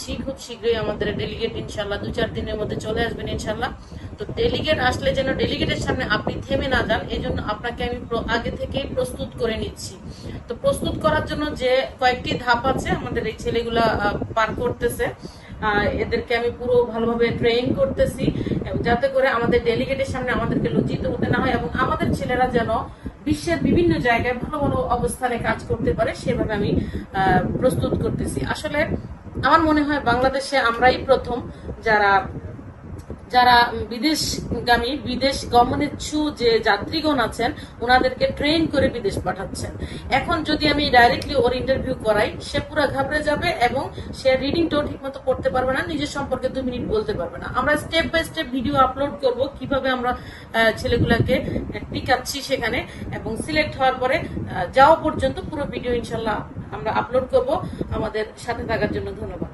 ছি খুব শীঘ্রই আমাদের ডেলিগেট ইনশাল্লাহ দু চার দিনের মধ্যে চলে আসবেন ইনশাল্লাহ তো ডেলিগেট আসলে যেন ডেলিগেটের সামনে আপনি থেমে না যান এই জন্য আপনাকে আমি আগে থেকেই প্রস্তুত করে নিচ্ছি। তো প্রস্তুত করার জন্য যে কয়েকটি ধাপ আছে, আমাদের এই ছেলেগুলা পার করতেছে। এদেরকে আমি পুরো ভালোভাবে ট্রেন করতেছি যাতে করে আমাদের ডেলিগেটের সামনে আমাদেরকে লজ্জিত হতে না হয়, এবং আমাদের ছেলেরা যেন বিশ্বের বিভিন্ন জায়গায় ভালো ভালো অবস্থানে কাজ করতে পারে, সেভাবে আমি প্রস্তুত করতেছি। আসলে আমার মনে হয় বাংলাদেশে আমরাই প্রথম যারা যারা বিদেশগামী, বিদেশ গমনেচ্ছু যে যাত্রীগণ আছেন ওনাদেরকে ট্রেন করে বিদেশ পাঠাচ্ছেন। এখন যদি আমি ডাইরেক্টলি ওর ইন্টারভিউ করাই, সে পুরো ঘাবড়ে যাবে এবং সে রিডিংটাও ঠিকমতো পড়তে পারবে না, নিজের সম্পর্কে দু মিনিট বলতে পারবে না। আমরা step by step video upload করব, কীভাবে আমরা ছেলেগুলাকে টিকাচ্ছি সেখানে এবং সিলেক্ট হওয়ার পরে যাওয়া পর্যন্ত পুরো ভিডিও ইনশাল্লাহ আমরা আপলোড করব। আমাদের সাথে থাকার জন্য ধন্যবাদ।